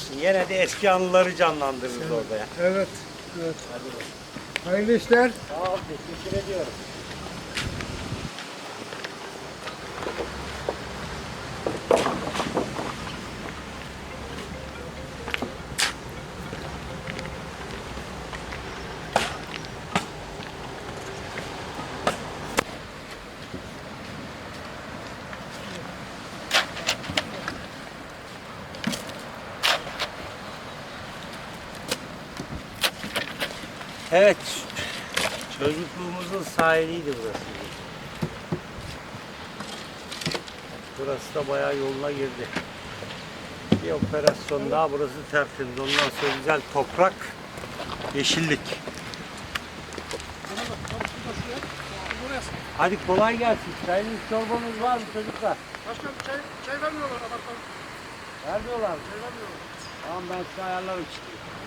olsun. Yine de eski anıları canlandırırız orada ya. Evet. Evet. Hadi. Hayırlı işler. Sağ ol, teşekkür ediyorum. Evet, çocukluğumuzun sahiliydi burası. Burası da bayağı yoluna girdi. Bir operasyon daha burası tertemiz. Ondan sonra güzel toprak, yeşillik. Hadi kolay gelsin. Çayınız çorbanız var mı çocuklar? Başkanım çay, çay vermiyorlar adamlar. Vermiyorlar mı? Çay vermiyorlar. Tamam ben size ayarlarım çıkayım.